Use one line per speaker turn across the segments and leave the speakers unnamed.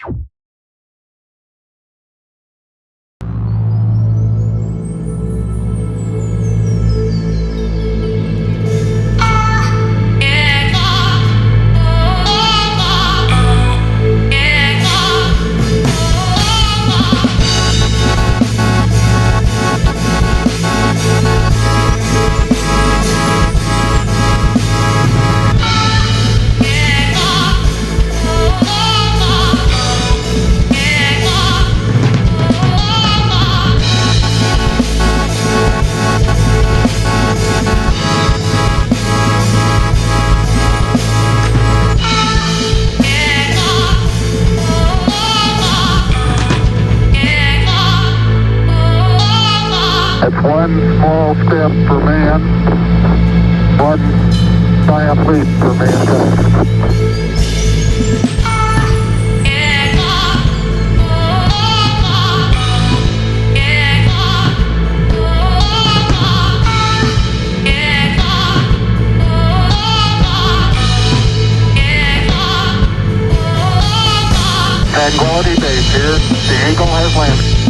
you It's one small step for man, one giant leap for mankind. Tranquility Base here. The Eagle has landed.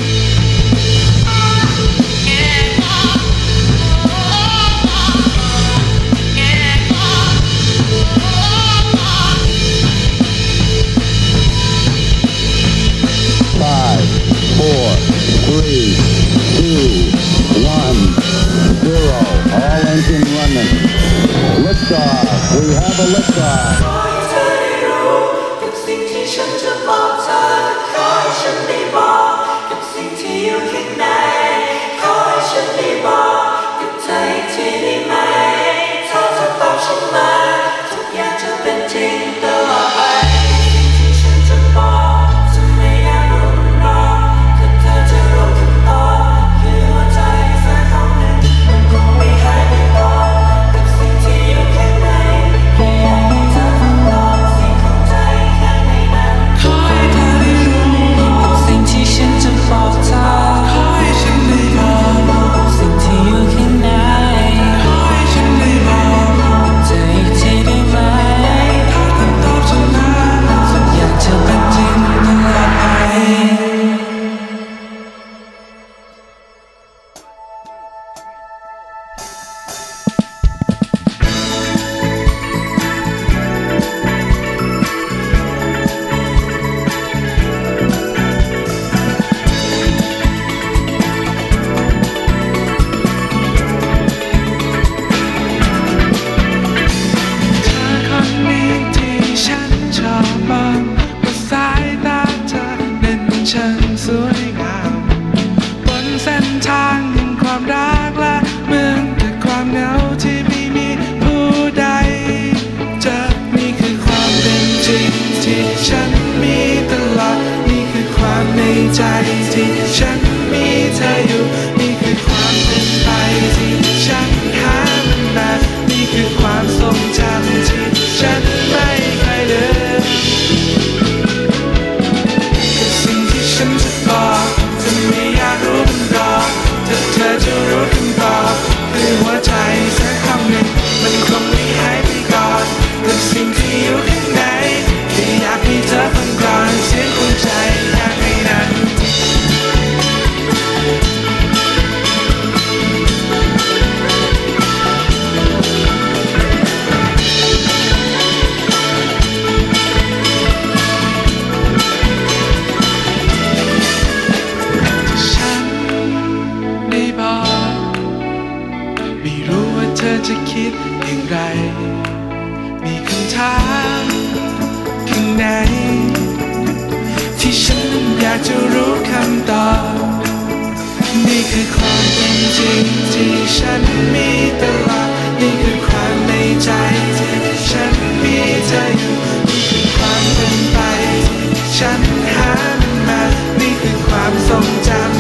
We have a liftoff. า
กจะรู้คำตอบ นี่คือค
วามเป็นจริงที่ฉันมีตลอด นี่คือความในใจที่ฉันมีเธออยู่นี่คือความเป็นไปที่ฉันหามันมา นี่คือความทรงจำ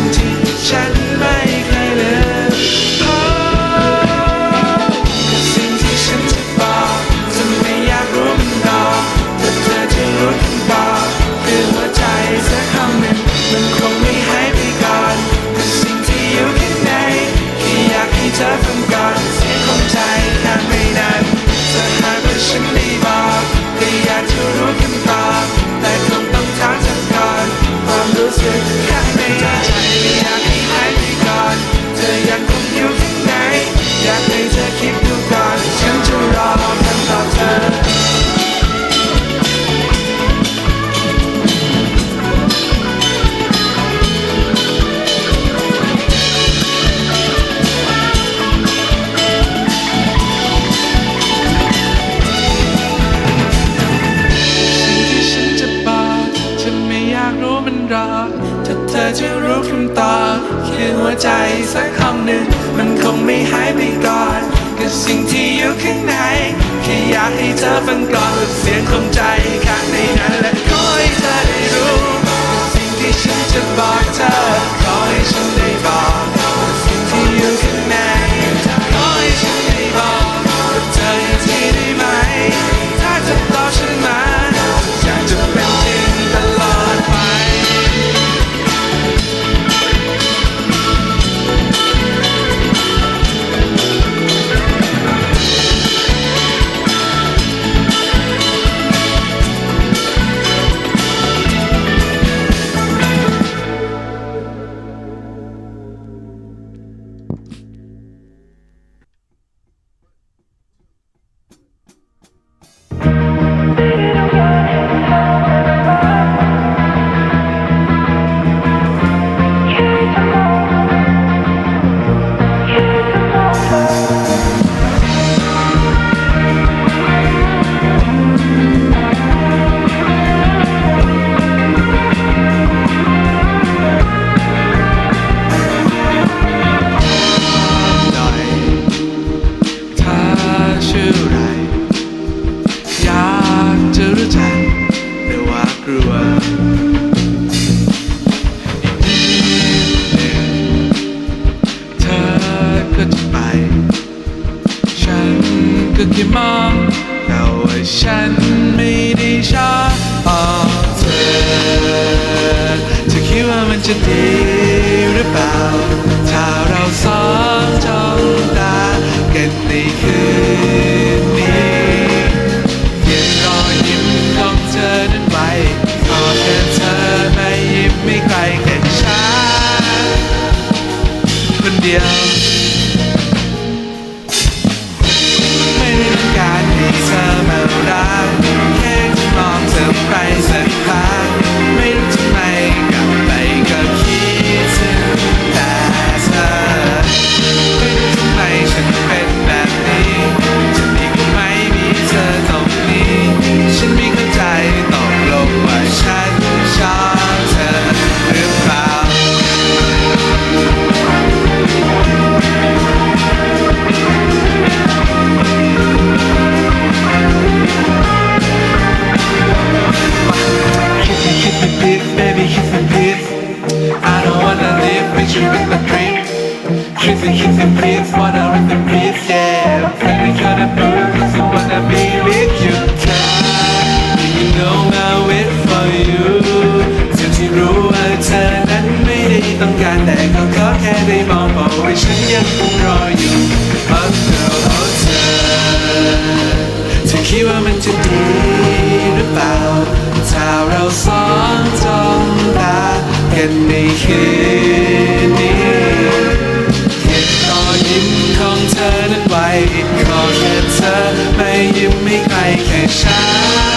องการแต่ก็ขอแค่ได้มองบอกว่ฉันยังคงรออยู่ Oh girl oh เธอเธอคิดว่ามันจะดีหรือเปล่า ถ้าเราสองจ้องตากันในคืนนี้เก็บรอยยิ้มของเธอนั้นไวขอแค่เธอไม่ยิ้มไม่ใครแค่ฉัน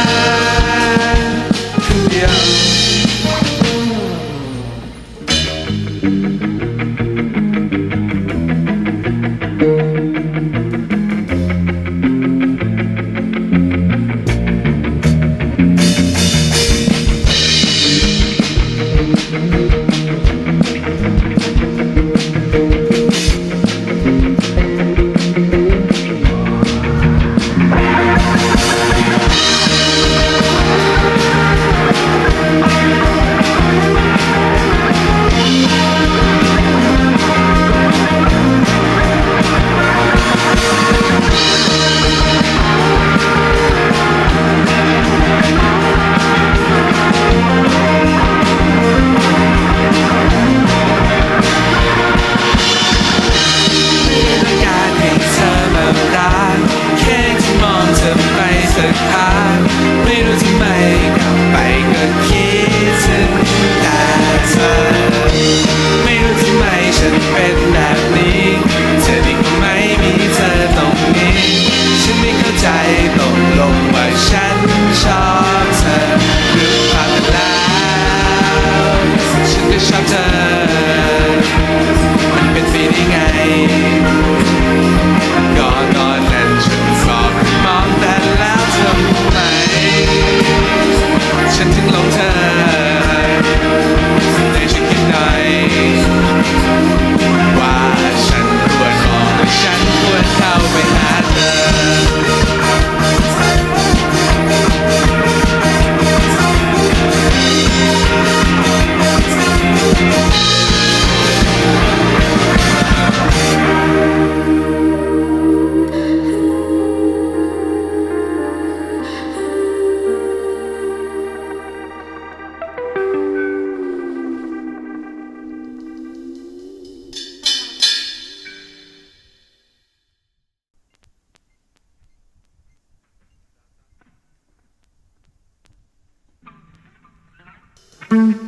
Mm-hmm.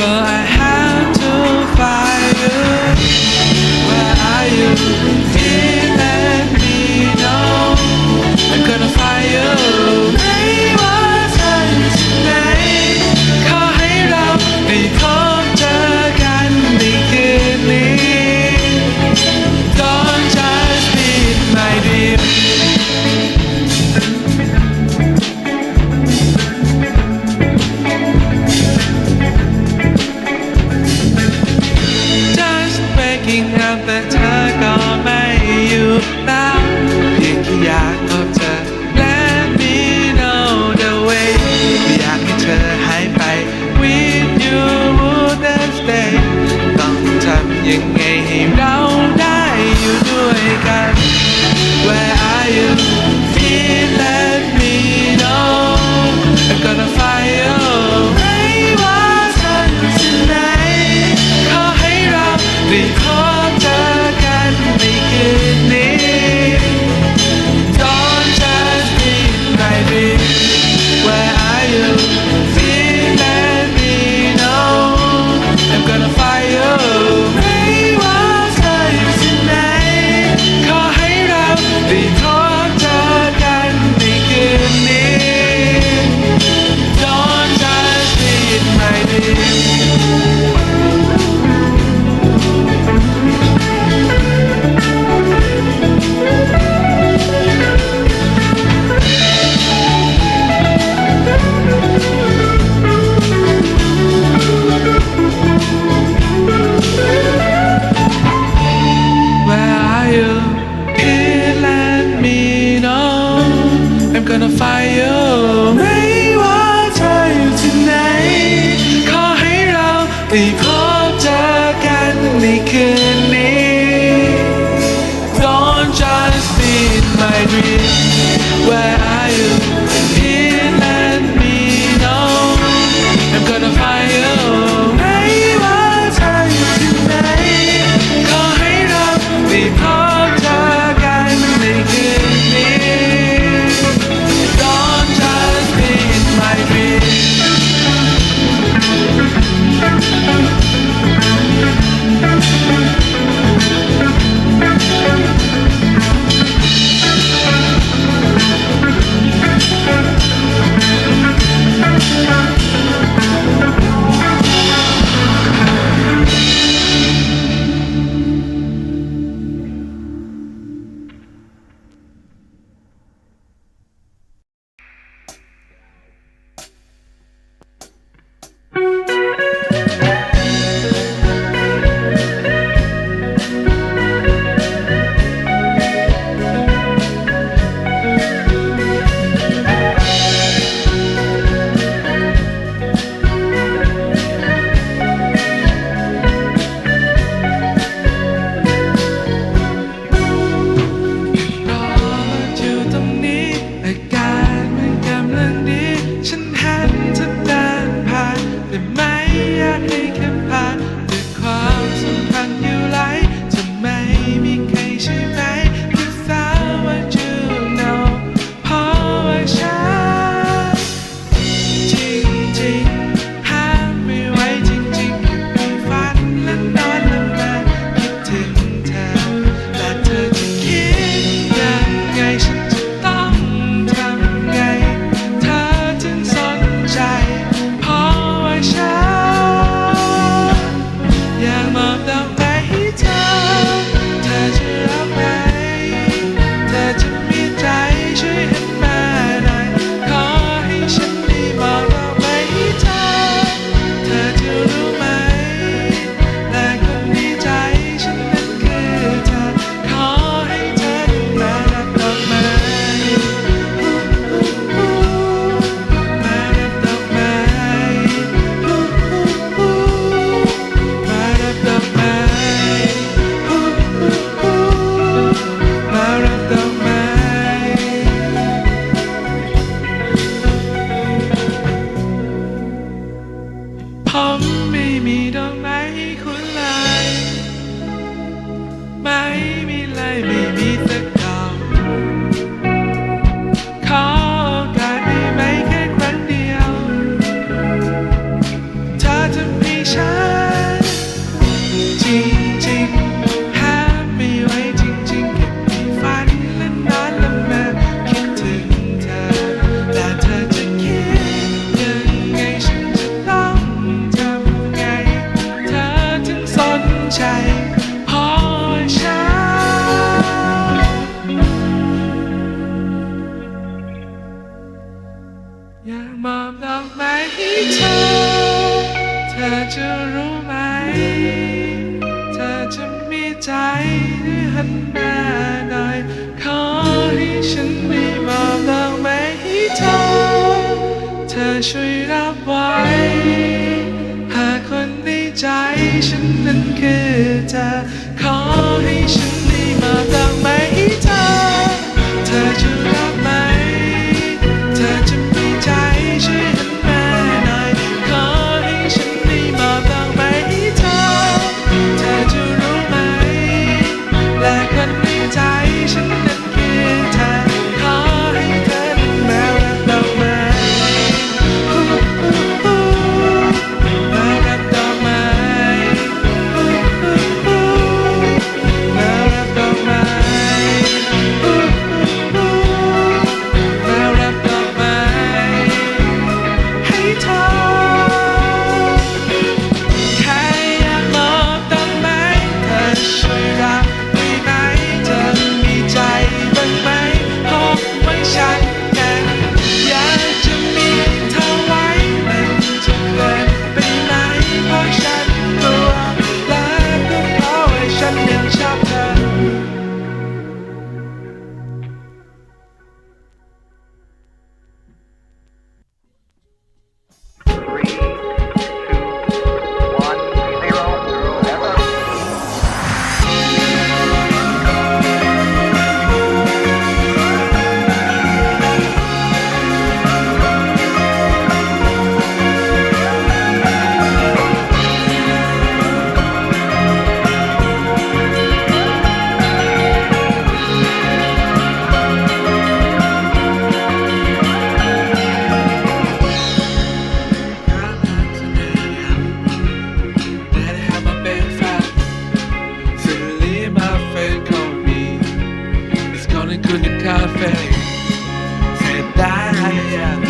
but ท
Thank
you. ti. no café. Você tá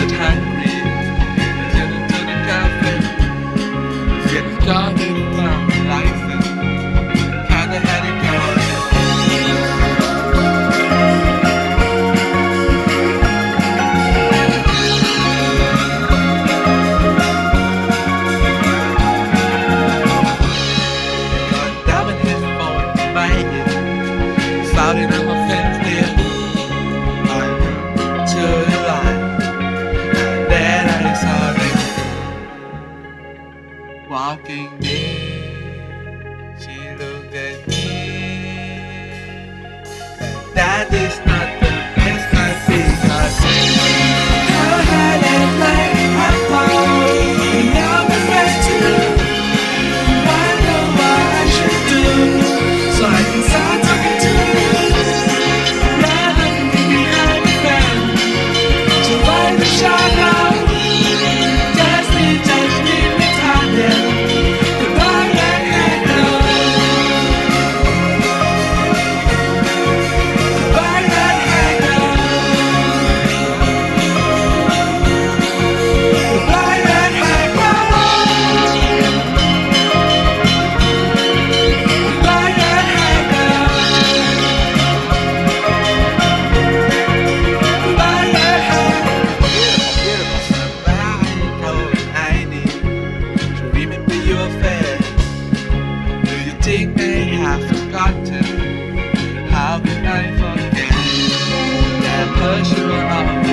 have forgotten how the night forgave that pleasure of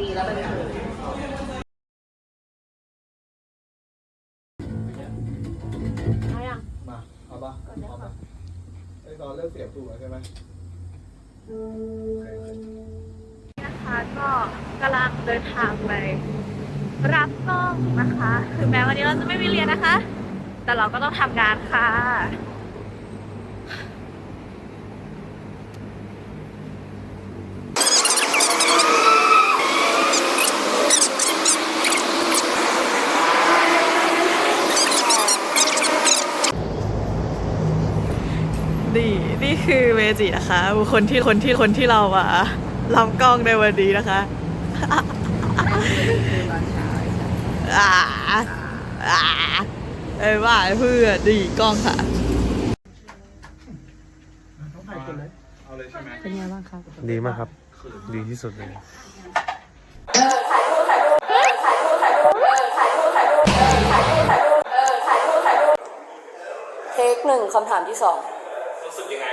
ดีและบัเายัมา เอาปะเอาปะไอ้ตอนเริ่มเสียบ
สูบใช่ไหม
นะคะก็กำลังเดินทางไป รับกล้องนะคะ คือแม้วันนี้เราจะไม่มีเรียนนะคะ แต่เราก็ต้องทำงานค่ะ
จินะคะบุคคลที่คนที่คนที่เรามาลำกล้องในวันนี้นะคะอ่าอ่าเอ้ยว่าเพื่อนดีกล้องค่ะ
ดีมากครับ ดีที่สุดเลย
เทคหนึ่งคำถามที่สอง รู้สึกยังไง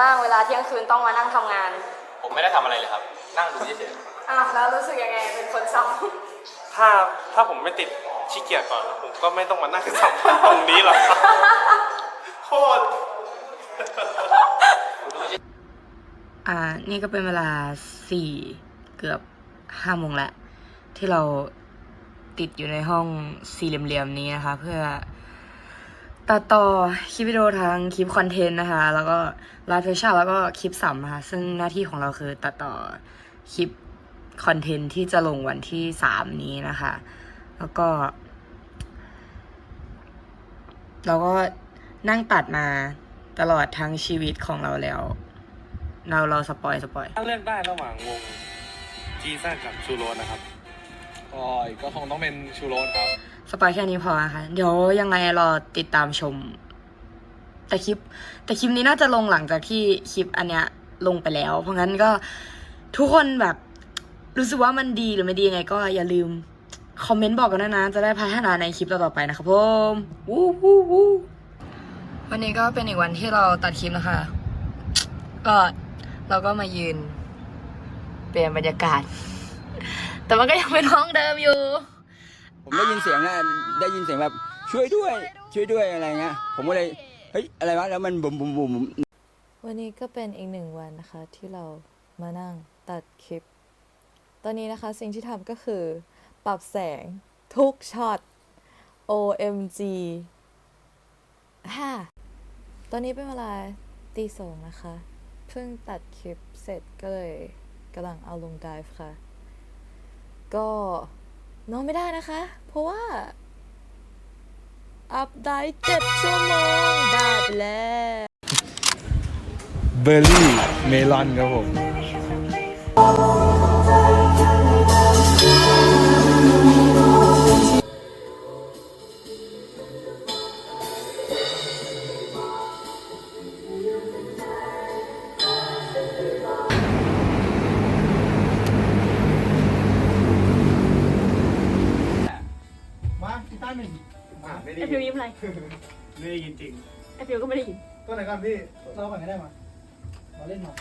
บ้างเวลาเที่ยงคืนต้องมานั่งทำงาน
ผมไม่ได้ทำอะไรเลยครับ นั่งดูเฉย
อะแล้วรู้สึกยังไงเป็นคนซ้
ถ้าถ้าผมไม่ติดขี้เกียจก่อน ผมก็ไม่ต้องมานั่งสัมภาษณ์ตรงนี้หรอกครับโคตร
อ่า นี่ก็เป็นเวลาสี่เกือบห้าโมงแล้ว ที่เราติดอยู่ในห้องสี่เหลี่ยมๆนี้นะคะ เพื่อตัดต่อคลิปวิดีโอทั้งคลิปคอนเทนต์นะคะ แล้วก็ไลฟ์เฟชั่นแล้วก็คลิปสัมนะคะ ซึ่งหน้าที่ของเราคือตัดต่อคลิปคอนเทนต์ที่จะลงวันที่สามนี้นะคะ แล้วก็ เราก็นั่งตัดมาตลอดทั้งชีวิตของเราแล้ว เราเราสปอยสปอย
ถ้าเลือกได้ระหว่างวงจีซ่ากับชูโรนะครับ ก็ก็คงต้องเป็นชูโรสครับ
สปอยแค่นี้พอนะคะเดี๋ยวยังไงรอติดตามชม แต่คลิป แต่คลิปนี้น่าจะลงหลังจากที่คลิปอันเนี้ยลงไปแล้ว เพราะงั้นก็ทุกคนแบบรู้สึกว่ามันดีหรือไม่ดียังไง ก็อย่าลืมคอมเมนต์บอกกันด้วยนะ จะได้พัฒนาในคลิปต่อๆไปนะครับผมวู้วู้วู้วันนี้ก็เป็นอีกวันที่เราตัดคลิปนะคะ ก็เราก็มายืน เปลี่ยนบรรยากาศ แต่มันก็ยังเป็นห้องเดิมอยู่
ผมได้ยินเสียงนะได้ยินเสียงแบบช่วยด้วย ช่วยด้วยอะไรเงี้ย ผมก็เลยเฮ้ยอะไรวะแล้วมันบุ๋มบุ๋มบุ๋ม
วันนี้ก็เป็นอีกหนึ่งวันนะคะ ที่เรามานั่งตัดคลิป ตอนนี้นะคะสิ่งที่ทำก็คือปรับแสงทุกช็อต OMG ฮ่าตอนนี้เป็นเวลาตีสองนะคะ เพิ่งตัดคลิปเสร็จก็เลยกำลังเอาลงไดฟ์ค่ะ ก็นอนไม่ได้นะคะ เพราะว่า อัพได้เจ็ดชั่วโมงบ้าไปแล้ว
เบอร์รี่เมลอนครับผ
ม ได้
ไอฟิวยิ้มอะไร
ไม่ได้ยินจริง
ไอฟิวก็ไม่ได้ยิน
ตัวไหนก่อนพี่เล่าก่อนก็ได้มามาเล่นมา